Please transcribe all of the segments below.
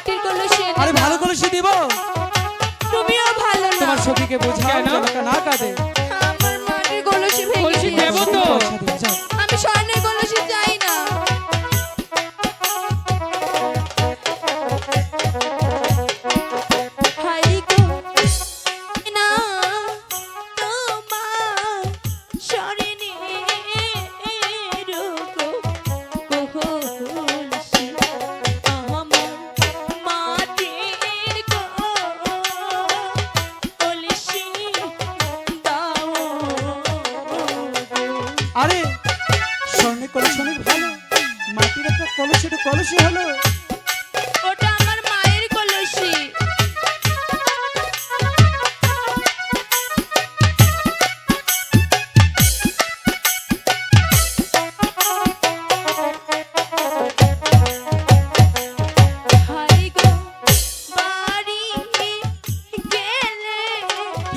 মাটির কলসি আরে ভালো কলসি দিব। তুমিও ভালো না। তোমার সখীকে বোঝাও না কাঁদে। আরে স্বর্ণে কলস অনেক ভালো মাটির একটা কলসি একটা কলসি হলো।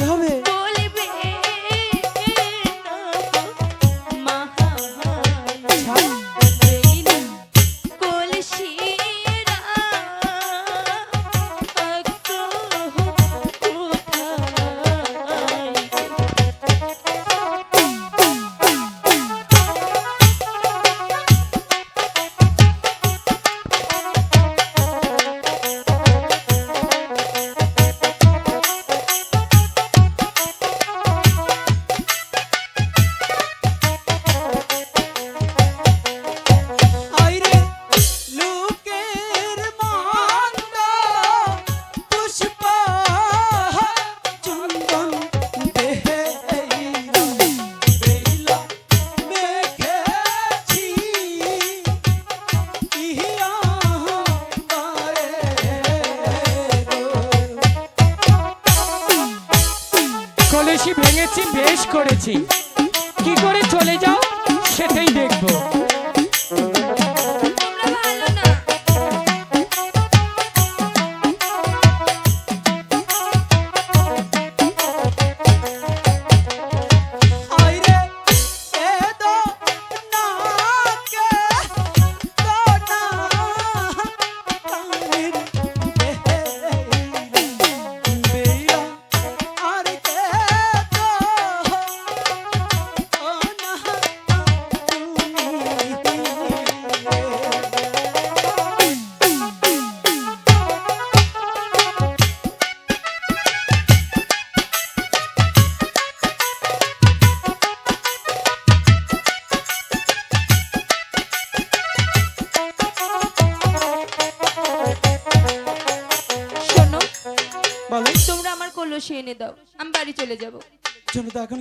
হবে? বেশি ভেঙেছি বেশ করেছি। কি করে চলে যাও সেটাই দেখব। এনে দাও। আমি বাড়ি চলে যাব। চলো তো এখন